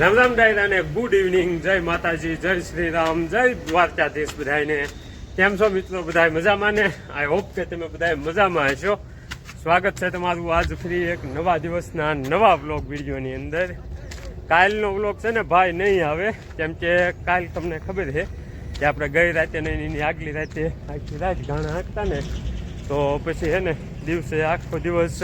રામ રામ ડાયરાને good evening જય માતાજી, જય શ્રી રામ જય દ્વારકાધીશ બધાને કેમ છો મિત્રો? બધા મજામાં ને? આઈ હોપ કે તમે બધા મજામાં હશો. સ્વાગત છે તમારું આજ ફ્રી એક નવા દિવસના નવા વ્લોગ વિડીયોની અંદર. કાલનો વ્લોગ છે ને ભાઈ નહીં આવે, કેમ કે કાલ તમને ખબર છે કે આપણે ગઈ રાતે નહીં એની આગલી રાતે આખી રાત ગાણા હાંકતા ને, તો પછી છે ને દિવસે આખો દિવસ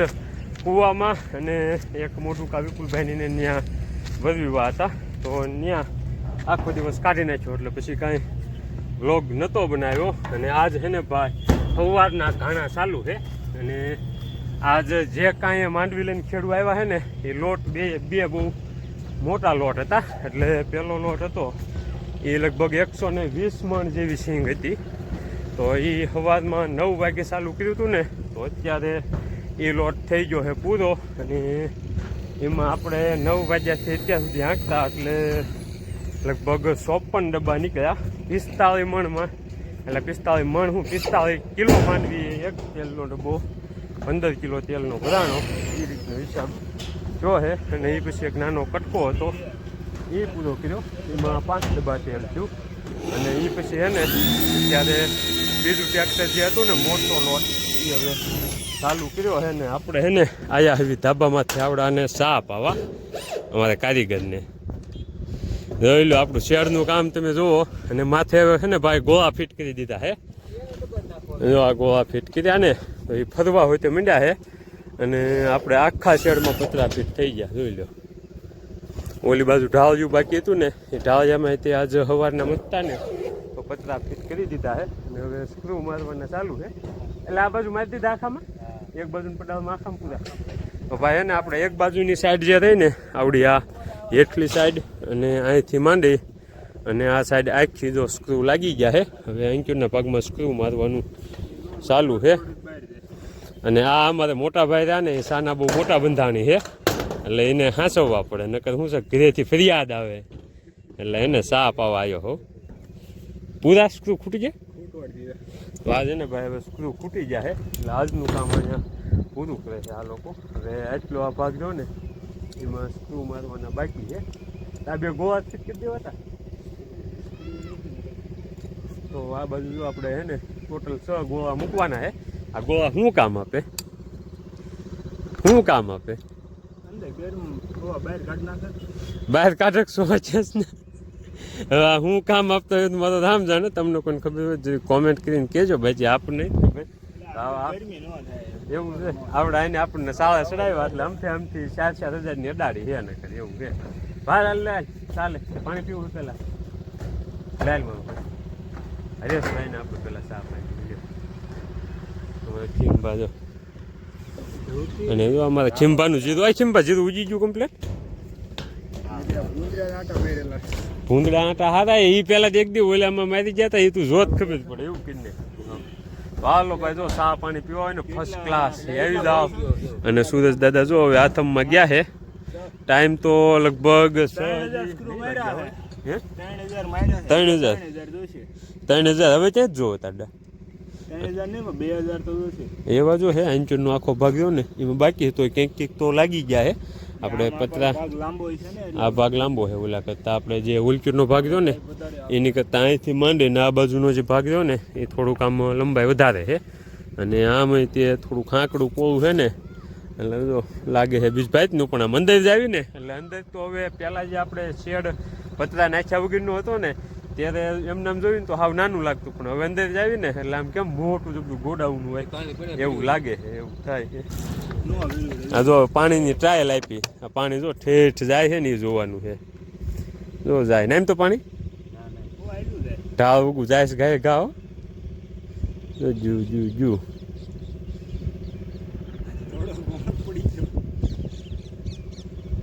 કૂવામાં અને એક મોટું કા વિપુલભાઈને ત્યાં વધ્યા હતા. તો ત્યાં આખો દિવસ કાઢી નાખ્યો. એટલે પછી કાંઈ વ્લોગ નહોતો બનાવ્યો. અને આજ છે ને ભાઈ, સવારના ઘાણા ચાલુ છે અને આજ જે કાંઈ માંડવી લઈને ખેડૂ આવ્યા છે ને, એ લોટ બે બે બહુ મોટા લોટ હતા. એટલે પહેલો લોટ હતો, એ લગભગ એકસો ને વીસ મણ જેવી સિંગ હતી. તો એ સવારમાં નવ વાગે ચાલુ કર્યું હતું ને, તો અત્યારે એ લોટ થઈ ગયો છે પૂરો. અને એમાં આપણે નવ વાગ્યાથી અત્યાર સુધી હાંકતા એટલે લગભગ ચોપન ડબ્બા નીકળ્યા. પિસ્તાળીસ મણમાં એટલે પિસ્તાળીસ મણ હું પિસ્તાળીસ કિલો માંડવી એક તેલનો ડબ્બો, પંદર કિલો તેલનો ભરાણો એ રીતનો હિસાબ જો હે. અને એ પછી એક નાનો કટકો હતો. એ પૂરો કર્યો. એમાં પાંચ ડબ્બા તેલ થયું. અને એ પછી હે ને ત્યારે બીજું ટ્રેક્ટર જે હતું ને, મોટો લોટ એ હવે ચાલુ કર્યો હે ને, આપણે હે ને આયા આવી ધાબામાંથી આવડાને સા પાવા, અમારા કારીગરને. જોઈ લો આપણું શેરનું કામ તમે જુઓ, અને માથે છે ને ભાઈ ગોળા ફિટ કરી દીધા હે. જો આ ગોળા ફિટ કર્યા ને, તો એ ફરવા હોય તો મીંડ્યા હે. અને આપણે આખા શેડમાં પતરા ફિટ થઈ ગયા, જોઈ લો. ઓલી બાજુ ઢાળિયું બાકી હતું ને, એ ઢાળજામાં તે આજે સવારના મૂકતા ને, તો પતરા ફિટ કરી દીધા હે. અને હવે સ્ક્રૂ મારવાના ચાલુ છે એટલે આ બાજુ મારી દીધા આખામાં? એક બાજુ પડાવમાં આખામાં પૂરા. તો ભાઈ એને આપણે એક બાજુની સાઈડ જે રહી ને આવડી આ એટલી સાઈડ અને અહીંથી માંડી અને આ સાઈડ આખી જો સ્ક્રૂ લાગી ગયા છે હવે અંકુરના પગમાં સ્ક્રૂ મારવાનું ચાલુ છે અને આ અમારે મોટા ભાઈ રહ્યા ને એ સાના બહુ મોટા બંધાણી છે એટલે એને હાંસવવા પડે નકર શું છે ઘરેથી ફરિયાદ આવે. એટલે એને સા પાવા આવ્યો હો. પૂરા સ્ક્રૂ ખૂટી જાય તો આજે ને ભાઈ હવે સ્ક્રૂ ખૂટી જાય એટલે આજનું કામ અહીંયા પૂરું કરે છે આ લોકો. હવે આટલો આ ભાગ રહ્યો ને એમાં સ્ક્રૂ મારવાના બાકી છે. આ બે ગોવા ફિટ કરી દેવાતા તો આ બાજુ જો આપણે હે ને ટોટલ છ ગોવા મૂકવાના છે આ ગોવા શું કામ આપે? શું કામ આપે? બહાર કાઢક શું છે ને? હું કામ આપતો હોય મારો રામ જાણે. તમને કોઈને ખબર હોય કોમેન્ટ કરીને કહેજો ભાઈ આપણને હા, હા. એવું છે. આપણે આને આપણને સાડા ચડાવ્યા એટલે આમથી આમથી ચાર ચાર હજારની અડાડી છે ને કરી એવું કે ભાઈ હાલ લે ચાલે. પાણી પીવું પેલા. ડાયલમાં હરેશભાઈ ને આપણે પેલા સાફ પાણી ખીંભા જો. અને એવું અમારે ખીંભાનું જીરું. આ ખીંભા જીરું ઉજી ગયું કમ્પ્લેટ ભૂંદડા આટા હારા એ પેલા એક દી ઓલામાં મારી ગયા તા એ તું જોત ખબર જ પડે એવું કીને હાલો ભાઈ જો ચા પાણી પીવા હોય ને ફર્સ્ટ ક્લાસ આવી જાવ અને સુરજ દાદા જો હવે આથમમાં ગયા છે ટાઈમ તો લગભગ? ત્રણ હજાર. ત્રણ હજાર હવે ત્યાં જ જોવો તાડા. એ બાજુ હે અંચુરનો આખો ભાગ રહ્યો ને એમાં બાકી તો ક્યાંક ક્યાંક તો લાગી ગયા હે. આપણે પતરા આ ભાગ લાંબો છે ઓલા કરતાં. આપણે જે ઉલચુરનો ભાગ જો ને એની કરતાં અહીંથી માંડીને આ બાજુનો જે ભાગ જો ને એ થોડુંક આમ લંબાઈ વધારે છે. અને આમ તે થોડું ખાંકડું પોળું છે ને એટલે જો લાગે છે બીજ ભાઈનું પણ આમ અંદર જ આવીને એટલે અંદર તો હવે પહેલાં જે આપણે શેડ પતરા નાખ્યા વગરનું હતો ને ત્યારે એમને આમ જોયું તો હાવ નાનું લાગતું, પણ હવે અંદર જ આવી ને એટલે આમ કેમ મોટું જબરું ગોડાઉન હોય, એવું લાગે એવું થાય આ જો પાણીની ટ્રાયલ આપી. આ પાણી જો ઠેઠ જાય છે ને એ જોવાનું છે. જો જાય. ને એમ તો પાણી? ઢાળ ઉગું જાય છે ગાય જો જુ જુ જુ.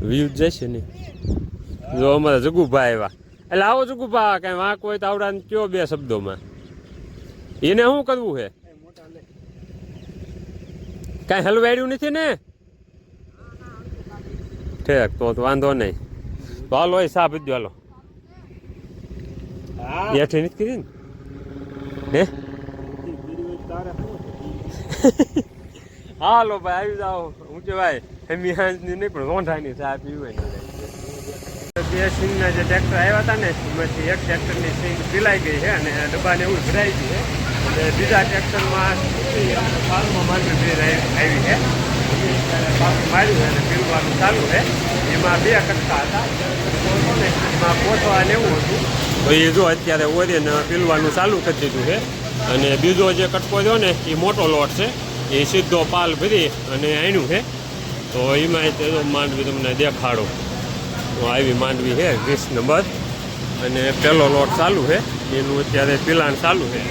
વ્યૂ જશે ને? જો અમારા જગુભાઈ આવ્યા. એટલે આવો છું ગુફા કઈ વાંક હોય તો આવડા કયો બે શબ્દોમાં? એને શું કરવું છે? કાંઈ હલવાડ્યું નથી ને? ઠેક તો વાંધો નહીં. તો હાલો એ સાપ જ હાલો. એઠી નથી કરી ને? હે? હાલો ભાઈ આવી જાઓ. હું કે ભાઈ એમી હાંજની નહીં પણ રોંઢાની ચા પીવું હોય. બે સિંગના જે ટ્રેક્ટર આવ્યા હતા ને, એમાંથી એક ટ્રેક્ટરની સિંગ પીલાઈ ગઈ છે અને ડબ્બાને એવું ભરાઈ ગઈ છે. અને બીજા ટ્રેક્ટરમાં પાલમાં માંડવી ભરી આવી છે. પાકું માર્યું અને પીલવાનું ચાલુ છે. એમાં બે કટકા હતા. ને એમાં પોતવા લેવું હતું. તો એ જો અત્યારે ઓરીને પીલવાનું ચાલુ કરી દીધું છે. અને બીજો જે કટકો થયો ને, એ મોટો લોટ છે. એ સીધો પાલ ભરી અને આણ્યું છે. તો એમાં માંડવી તમને દેખાડો. આવી માંડવી છે વીસ નંબર. અને પહેલો લોટ ચાલુ છે એનું અત્યારે પિલાણ ચાલુ છે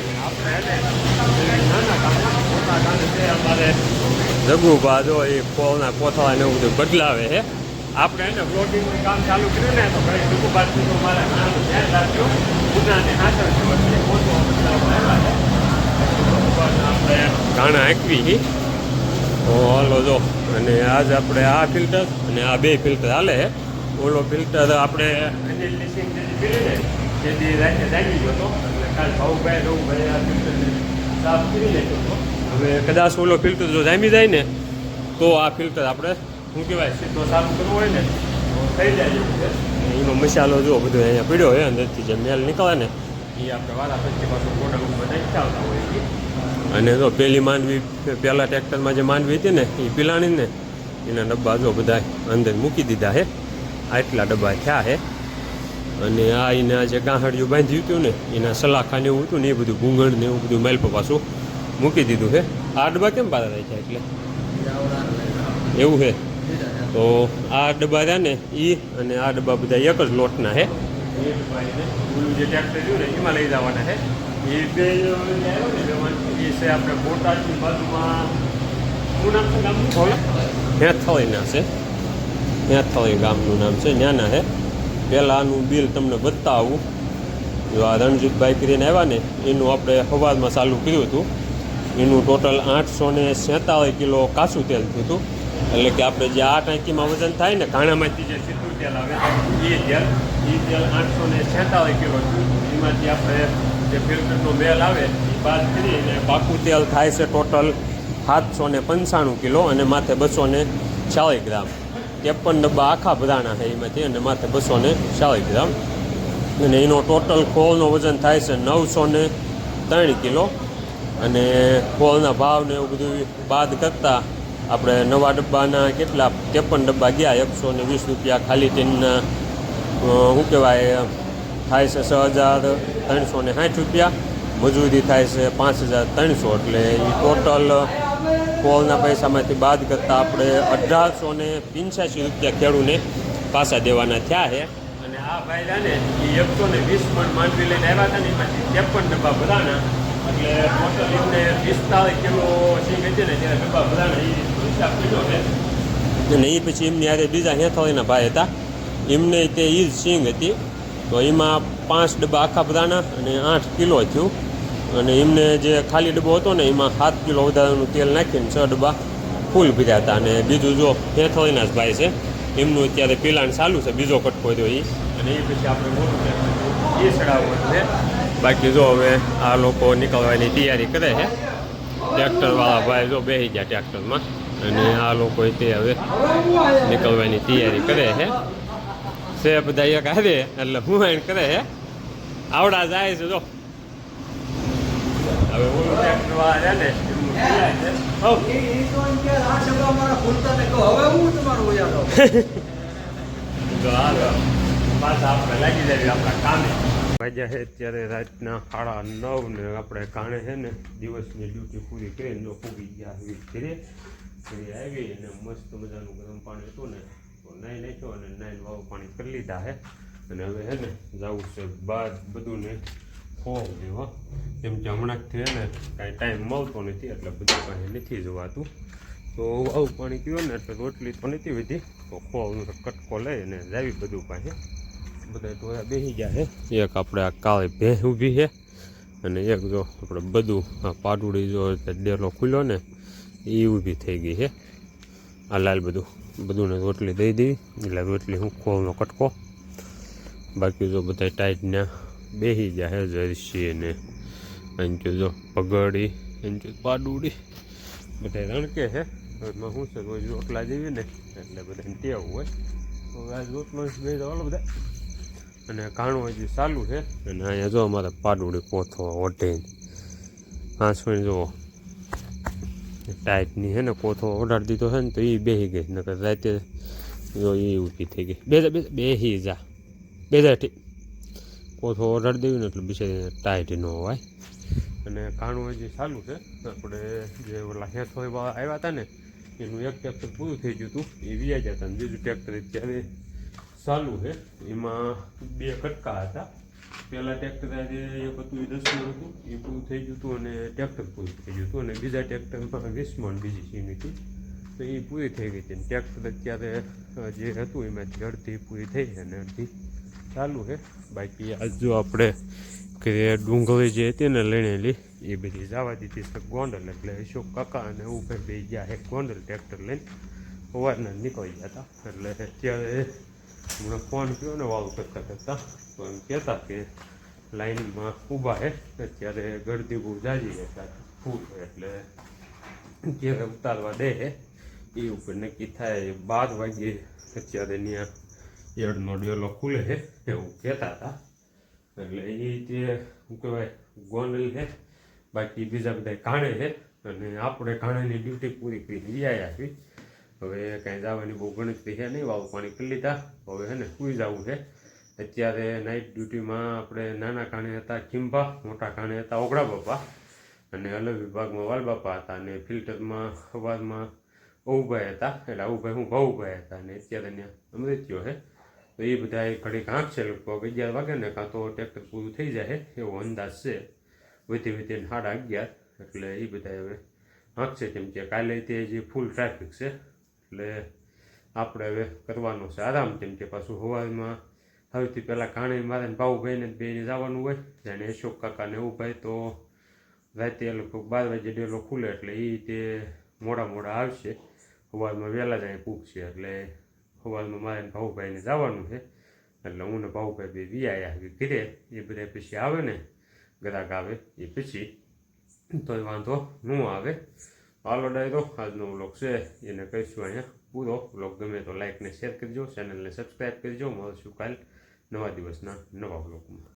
જગુભા જો એ પોલના કોથળા ને એવું બધું બદલાવે છે આપણે એને પ્લોટિંગનું કામ ચાલુ કર્યું ને, તો ભાઈ જગુભાથી તો મારે ધ્યાન રાખજો. ગુનાને હાથર આપણે આંકવી તો હાલો જો, અને આજ આપણે આ ફિલ્ટર અને આ બે ફિલ્ટર હાલે છે ઓલો ફિલ્ટર આપણે જે પીલી ને તે દી રાતે જાગી ગયો હતો એટલે કાલ ભાઉભાઈ રઘુભાઈ આ ફિલ્ટરને સાફ કરી નાખ્યો હતો. હવે કદાચ ઓલો ફિલ્ટર જો જામી જાય ને તો આ ફિલ્ટર આપણે શું કહેવાય સીધો સાફ કરવો હોય ને તો થઈ જાય એનો મસાલો જો બધો અહીંયા પીડ્યો હોય અંદરથી જે મેલ નીકળે ને એ આપણે વારા પછી પાછું ગોડાઉનમાં નાખતા આવતા હોય અને જો પેલી માંડવી પહેલાં ટ્રેક્ટરમાં જે માંડવી હતી ને એ પીલાણી ને એના ડબ્બા જો બધા અંદર મૂકી દીધા છે. આટલા ડબ્બા થયા છે અને આ એના જે ગાંહડિયું બાંધ્યું હતું ને એના સલાખા ને એવું હતું ને એ બધું ઘૂંઘણ ને એવું બધું મેલપો પાછું મૂકી દીધું છે આ ડબ્બા કેમ પાછા છે એટલે? એવું છે તો આ ડબ્બા રહ્યા ને એ અને આ ડબ્બા બધા એક જ લોટના છે જે ટ્રેક્ટર રહ્યું ને એમાં લઈ જવાના છે એ બે ને એ છે આપણે બોટાદની બાજુમાં ગામનું? બોલો હેથળીના છે. હેથળી ગામનું નામ છે, ન્યાના હે. પહેલાં આનું બિલ તમને બતાવું. જો આ રણજીતભાઈ કરીને આવ્યા ને, એનું આપણે સવારમાં ચાલુ કર્યું હતું. એનું ટોટલ આઠસો ને સેતાળીસ કિલો કાચું તેલ થયું હતું. એટલે કે આપણે જે આ ટાંકીમાં વજન થાય ને, ઘાણામાંથી જે સીધું તેલ આવે, એ તેલ એ તેલ આઠસો ને સેતાળીસ કિલો થયું એમાંથી આપણે જે ફિલ્ટરનો મેલ આવે, એ બાદ કરીને પાકું તેલ થાય છે ટોટલ સાતસો ને પંચાણું કિલો અને માથે બસો ને ચાલીસ ગ્રામ. ત્રેપન ડબ્બા આખા ભરાણા છે એમાંથી અને માથે બસો ને ચાલીસ ગ્રામ. અને એનો ટોટલ ખોળનો વજન થાય છે નવસો ને ત્રણ કિલો. અને ખોળના ભાવને એવું બધું બાદ કરતાં આપણે નવા ડબ્બાના કેટલા ત્રેપન ડબ્બા ગયા, એકસો ને વીસ રૂપિયા ખાલી ટીનના શું કહેવાય થાય છે છ હજાર ત્રણસો ને સાઠ રૂપિયા. મજૂરી થાય છે પાંચ હજાર ત્રણસો. એટલે એ ટોટલ કોલના પૈસામાંથી બાદ કરતાં આપણે અઢારસો ને પિંચ્યાસી રૂપિયા ખેડૂને પાછા દેવાના થયા છે. અને આ ભાઈ એ એકસો ને વીસ પણ માંડવી લઈને આવ્યા હતા ને એમાંથી ત્રેપન ડબ્બા ભરાના એટલે ટોટલ એમને પિસ્તાળીસ કિલો સિંગ હતી ને ત્યારે ડબ્બા ભરાના એ હિસાબ કર્યો છે. અને એ પછી એમની યારે બીજા હેથળીના ભાઈ હતા. એમને તે ઈજ સિંગ હતી. તો એમાં પાંચ ડબ્બા આખા ભરાણા અને આઠ કિલો થયું. અને એમને જે ખાલી ડબ્બો હતો ને, એમાં સાત કિલો વધારાનું તેલ નાખીને છ ડબ્બા ફૂલ ભર્યા હતા. અને બીજું જો હેથળીના જ ભાઈ છે, એમનું અત્યારે પિલાણ ચાલુ છે, બીજો કટકો થયો એ અને એ પછી આપણે મોટું એ ચડાવવાનું છે. બાકી જો હવે આ લોકો નીકળવાની તૈયારી કરે છે. ટ્રેક્ટરવાળા ભાઈ જો બેસી ગયા ટ્રેક્ટરમાં. અને આ લોકો તે હવે નીકળવાની તૈયારી કરે છે. છે બધા એક હારે એટલે હું કરે છે. આવડા જાય છે, જો. હવે ઓલું ટ્રેક્ટર વાળા છે અત્યારે રાતના સાડા નવ ને આપણે કાણે છે ને દિવસની ડ્યુટી પૂરી કરીને જો પૂગી ગયા આવી ઘરે આવી અને મસ્ત મજાનું ગરમ પાણી હતું ને તો નાઈ નાખ્યો અને નાઈને વાવ પાણી કરી લીધા છે અને હવે છે ને જવું છે બાદ બધું ને ખોવ હો. કેમ કે હમણાંથી થયે ને, કાંઈ ટાઈમ મળતો નથી, એટલે બધું કાંઈ નથી જોવાતું. તો આવું પાણી પીવો ને, એટલે રોટલી તો નથી વધી. તો ખોવાનું કટકો લઈ અને જાવી બધું પાસે બધા ટોયા બેસી ગયા છે. એક આપણે આ કાળી ભેંસ ઊભી છે અને એક જો આપણે બધું આ પાટુડી જો ડેલો ખુલ્યો ને એ ઊભી થઈ ગઈ છે. આ લાલ બધું, બધુંને રોટલી દઈ દેવી એટલે રોટલી હું ખોવાનો કટકો. બાકી જો બધા ટાઈટના બેસી છે જર્સી ને અંચુ જો પગડી અંચુ પાડુડી બધા રણકે છે. એમાં શું છે રોજ રોટલા જેવી ને એટલે બધાને ટેવ હોય. તો આજ રોટલો બે ઓલો બધા. અને કાણું હજી ચાલુ છે. અને અહીંયા જો અમારે પાડુડી કોથો ઓઢે. હાંસવીને જુઓ. ટાઈટની છે ને કોથો ઓઢાડી દીધો છે ને તો એ બેસી ગઈ. નકર રાતે જો એ ઊભી થઈ ગઈ. બે બે બેસી જા. બે જા ઠીક કોથો ઓઢાડી દેવી ને એટલે બિચારી ટાઈટ ન હોય. અને ઘાણું હજી ચાલુ છે. આપણે જે ઓલા હેઠો આવ્યા હતા ને, એનું એક ટ્રેક્ટર પૂરું થઈ ગયું હતું. એ વ્યાજ હતા ને બીજું ટ્રેક્ટર અત્યારે ચાલુ છે. એમાં બે કટકા હતા. પહેલાં ટ્રેક્ટર આજે એક હતું, એ દસમું હતું. એ પૂરું થઈ ગયું હતું અને ટ્રેક્ટર પૂરું થઈ ગયું હતું. અને બીજા ટ્રેક્ટરમાં વીસમણ બીજી સીમ હતી. તો એ પૂરી થઈ ગઈ હતી. ટ્રેક્ટર અત્યારે જે હતું એમાંથી અડધી પૂરી થઈ અને અડધી ચાલુ છે બાકી આજ જો આપણે કે ડુંગળી જે હતી ને લણેલી, એ બધી જવા દીધી છે. ગોંડલ એટલે અશોક કાકા અને ઉપર બે ગયા હે. ગોંડલ ટ્રેક્ટર લઈને સવારના નીકળી ગયા હતા. એટલે અત્યારે હમણાં ફોન કર્યો ને વાવ કરતા કરતા તો એમ કહેતા કે લાઈનમાં ઊભા છે અત્યારે ગળદી બહુ જાજી છે ફૂલ એટલે ક્યારે ઉતારવા દે છે એ ઉપર નક્કી થાય બાર વાગે અત્યારે ત્યાં એડનો ડેલો ખુલે છે એવું કહેતા હતા. એટલે એ જે શું કહેવાય, ગોંડલ છે બાકી બીજા બધા કાણે છે અને આપણે કાણેની ડ્યુટી પૂરી કરી વ્યાયા આવી હવે કાંઈ જવાની બહુ ગણતરી છે નહીં, વાવ પાણી કરી લીધા. હવે છે ને, સુઈ જવું છે અત્યારે નાઇટ ડ્યુટીમાં આપણે નાના કાણે હતા કિંબા મોટા કાણે હતા, ઓગળા બાપા. અને અલગ વિભાગમાં વાલબાપા હતા અને ફિલ્ટરમાં, અવાજમાં અવુભાઈ હતા. એટલે અવુભાઈ હું ભાઉભાઈ હતા. અને અત્યારે ત્યાં અમૃત્યો છે તો એ બધા ઘડીક આંખ છે, લગભગ અગિયાર વાગે ને કાં તો ટ્રેક્ટર પૂરું થઈ જાય એવો અંદાજ છે. વધી વધીને સાડા અગિયાર, એટલે એ બધા હવે આંખ છે કેમ કે કાલે તે જે ફૂલ ટ્રાફિક છે, એટલે આપણે હવે કરવાનો છે આરામ કેમ કે પાછું હવામાં સૌથી પહેલાં કાણે મારે ભાવ ભાઈને બેને જવાનું હોય, જાણે અશોક કાકાને એવું ભાઈ, તો રાતે લગભગ બાર વાગે ડેલો ખુલે, એટલે એ તે મોડા મોડા આવશે. સવારમાં વહેલા જાય પૂગશે એટલે સવારમાં મારે ભાવભાઈને જવાનું છે. એટલે હું ને ભાઉભાઈ બે વિયા ઘરે. એ બધા પછી આવે ને, ગ્રાહક આવે એ પછી. તોય વાંધો ન આવે. હાલો ડાયરો, આજનો વ્લોગ છે એને કહીશું અહીંયા પૂરો. વ્લોગ ગમે તો લાઇકને શેર કરજો, ચેનલને સબસ્ક્રાઈબ કરજો. મળશું કાલ નવા દિવસના નવા વ્લોગમાં.